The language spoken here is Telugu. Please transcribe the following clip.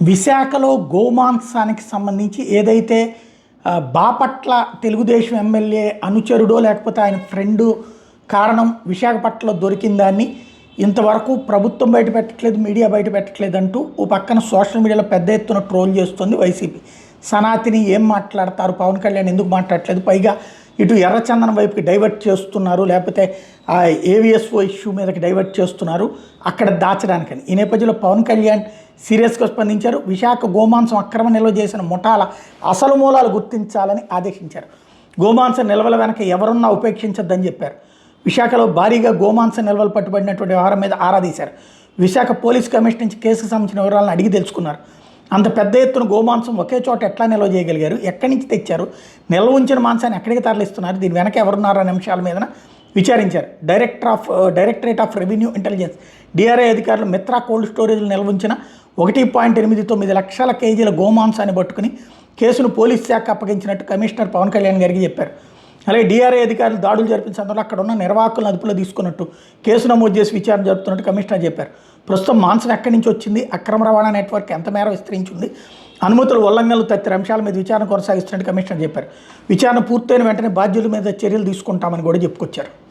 విశాఖలో గోమాంసానికి సంబంధించి ఏదైతే బాపట్ల తెలుగుదేశం ఎమ్మెల్యే అనుచరుడో లేకపోతే ఆయన ఫ్రెండు కారణం విశాఖపట్నంలో దొరికిన దాన్ని ఇంతవరకు ప్రభుత్వం బయట పెట్టట్లేదు మీడియా బయట పెట్టట్లేదు అంటూ ఓ పక్కన సోషల్ మీడియాలో పెద్ద ఎత్తున ట్రోల్ చేస్తుంది వైసీపీ. సనాతిని ఏం మాట్లాడతారు? పవన్ కళ్యాణ్ ఎందుకు మాట్లాడట్లేదు? పైగా ఇటు ఎర్రచందనం వైపుకి డైవర్ట్ చేస్తున్నారు లేకపోతే ఆ ఏవిఎస్ఓ ఇష్యూ మీదకి డైవర్ట్ చేస్తున్నారు అక్కడ దాచడానికని. ఈ నేపథ్యంలో పవన్ కళ్యాణ్ సీరియస్గా స్పందించారు. విశాఖ గోమాంసం అక్రమ నిల్వ చేసిన ముఠాల అసలు మూలాలు గుర్తించాలని ఆదేశించారు. గోమాంస నిల్వల వెనక ఎవరున్నా ఉపేక్షించొద్దని చెప్పారు. విశాఖలో భారీగా గోమాంస నిల్వలు పట్టుబడినటువంటి వ్యవహారం మీద ఆరా తీశారు. విశాఖ పోలీస్ కమిషన్ నుంచి కేసుకు సంబంధించిన వివరాలను అడిగి తెలుసుకున్నారు. అంత పెద్ద ఎత్తున గోమాంసం ఒకే చోట ఎట్లా నిల్వ చేయగలిగారు? ఎక్కడి నుంచి తెచ్చారు? నిల్వ ఉంచిన మాంసాన్ని ఎక్కడికి తరలిస్తున్నారు? దీని వెనక ఎవరున్నారు అనే అంశాల మీద విచారించారు. Director of directorate of revenue intelligence DRI అధికారులు మిత్రా కోల్డ్ స్టోరేజ్లు నిల్వ ఉంచిన ఒకటి పాయింట్ ఎనిమిది తొమ్మిది లక్షల కేజీల గోమాంసాన్ని పట్టుకుని కేసును పోలీస్ శాఖ అప్పగించినట్టు కమిషనర్ పవన్ కళ్యాణ్ గారికి చెప్పారు. అలాగే డిఆర్ఐ అధికారులు దాడులు జరిపిన సందర్భంలో అక్కడ ఉన్న నిర్వాహకులను అదుపులో తీసుకున్నట్టు కేసు నమోదు చేసి విచారణ జరుపుతున్నట్టు కమిషనర్ చెప్పారు. ప్రస్తుతం మాన్సన్ ఎక్కడి నుంచి వచ్చింది? అక్రమ రవాణా నెట్వర్క్ ఎంత మేర విస్తరించింది? అనుమతుల ఉల్లంఘనలు తదితర అంశాల మీద విచారణ కొనసాగిస్తున్నట్టు కమిషనర్ చెప్పారు. విచారణ పూర్తయిన వెంటనే బాధ్యుల మీద చర్యలు తీసుకుంటామని కూడా చెప్పుకొచ్చారు.